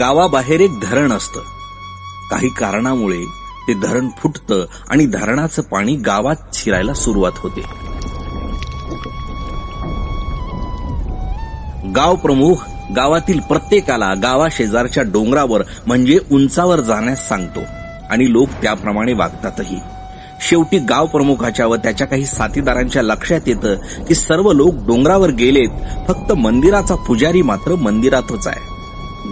गावाबाहेर एक धरण असतं. काही कारणामुळे ते धरण फुटतं आणि धरणाचं पाणी गावात शिरायला सुरुवात होते. गाव प्रमुख गावातील प्रत्येकाला गावा शेजारच्या डोंगरावर म्हणजे उंचावर जाण्यास सांगतो. आणि लोक त्याप्रमाणे वागतातही. शेवटी गाव प्रमुखाच्या व त्याच्या काही साथीदारांच्या लक्षात येतं की सर्व लोक डोंगरावर गेलेत फक्त मंदिराचा पुजारी मात्र मंदिरातच आहे.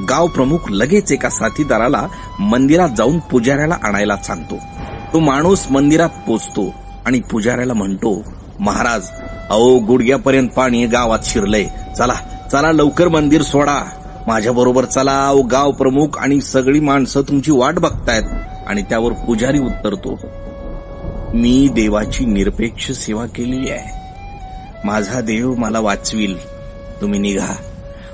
गाव प्रमुख लगेच एका साथीदाराला मंदिरात जाऊन पुजाऱ्याला आणायला सांगतो. तो माणूस मंदिरात पोचतो आणि पुजाऱ्याला म्हणतो महाराज अहो गुडघ्यापर्यंत पाणी गावात शिरलंय. चला चला लवकर मंदिर सोडा. माझ्या बरोबर चला अहो गाव प्रमुख आणि सगळी माणसं तुमची वाट बघतायत. आणि त्यावर पुजारी उत्तरतो मी देवाची निरपेक्ष सेवा केलेली आहे. माझा देव मला वाचविल. तुम्ही निघा.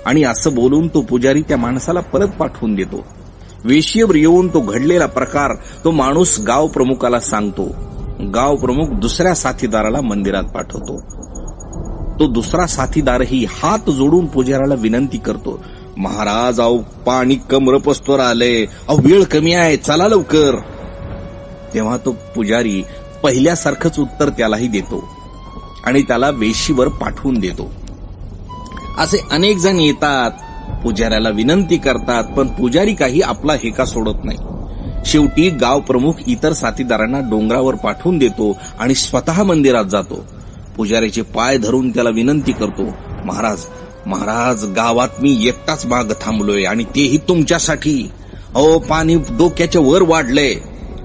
आणि असं बोलून तो पुजारी त्या माणसाला परत पाठवून देतो. वेशीवर येऊन तो घडलेला प्रकार तो माणूस गाव प्रमुखाला सांगतो. गाव प्रमुख दुसऱ्या साथीदाराला मंदिरात पाठवतो. तो दुसरा साथीदारही हात जोडून पुजाऱ्याला विनंती करतो महाराज अहो पाणी कमरपस्तोर आले अहो वेळ कमी आहे चला लवकर. तेव्हा तो पुजारी पहिल्यासारखंच उत्तर त्यालाही देतो आणि त्याला वेशीवर पाठवून देतो. असे अनेक जण येतात. पुजाऱ्याला विनंती करतात पण पुजारी काही आपला हेका सोडत नाही. शेवटी गाव प्रमुख इतर साथीदारांना डोंगरावर पाठवून देतो आणि स्वतः मंदिरात जातो. पुजाऱ्याचे पाय धरून त्याला विनंती करतो महाराज महाराज गावात मी एकटाच माग थांबलोय आणि तेही तुमच्यासाठी. अहो पाणी डोक्याच्या वर वाढलंय.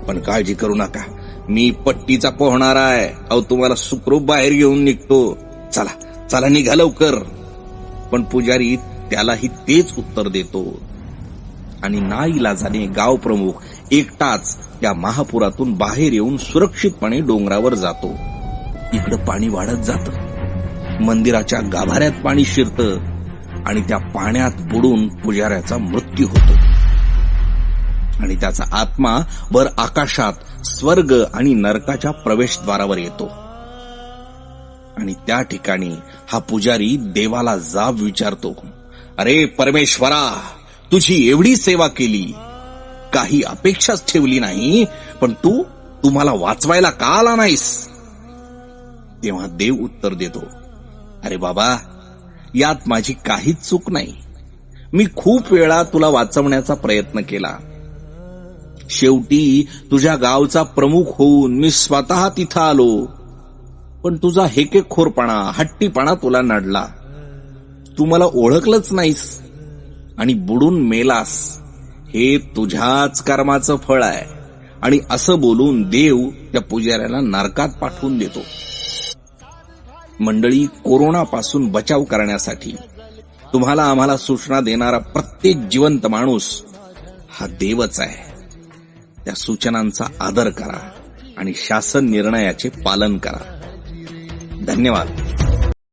पण काळजी करू नका. मी पट्टीचा पोहणार आहे. अहो तुम्हाला सुखरूप बाहेर घेऊन निघतो. चला चला निघा लवकर. पण पुजारी त्यालाही तेच उत्तर देतो. आणि नाईलाजाने गाव प्रमुख एकटाच त्या महापुरातून बाहेर येऊन सुरक्षितपणे डोंगरावर जातो. इकडं पाणी वाढत जातं. मंदिराच्या गाभाऱ्यात पाणी शिरतं आणि त्या पाण्यात बुडून पुजाऱ्याचा मृत्यू होतो. आणि त्याचा आत्मा वर आकाशात स्वर्ग आणि नरकाच्या प्रवेशद्वारावर येतो. आणि त्या ठिकाणी हा पुजारी देवाला जाब विचारतो. अरे परमेश्वरा तुझी एवढी सेवा केली. काही अपेक्षाच ठेवली नाही पण तू तुम्हाला वाचवायला का आला नाहीस? तेव्हा देव उत्तर देतो अरे बाबा यात माझी काहीच चूक नाही. मी खूप वेळा तुला वाचवण्याचा प्रयत्न केला. शेवटी तुझ्या गावचा प्रमुख होऊन मी स्वतः तिथं आलो. पण तुझा हेकेखोरपणा हट्टीपणा तुला नडला. तू मला ओळखलंच नाहीस आणि बुडून मेलास. हे तुझ्याच कर्माचं फळ आहे. आणि असं बोलून देव त्या पुजाऱ्याला नरकात पाठवून देतो. मंडळी कोरोनापासून बचाव करण्यासाठी तुम्हाला आम्हाला सूचना देणारा प्रत्येक जिवंत माणूस हा देवच आहे. त्या सूचनांचा आदर करा आणि शासन निर्णयाचे पालन करा. धन्यवाद.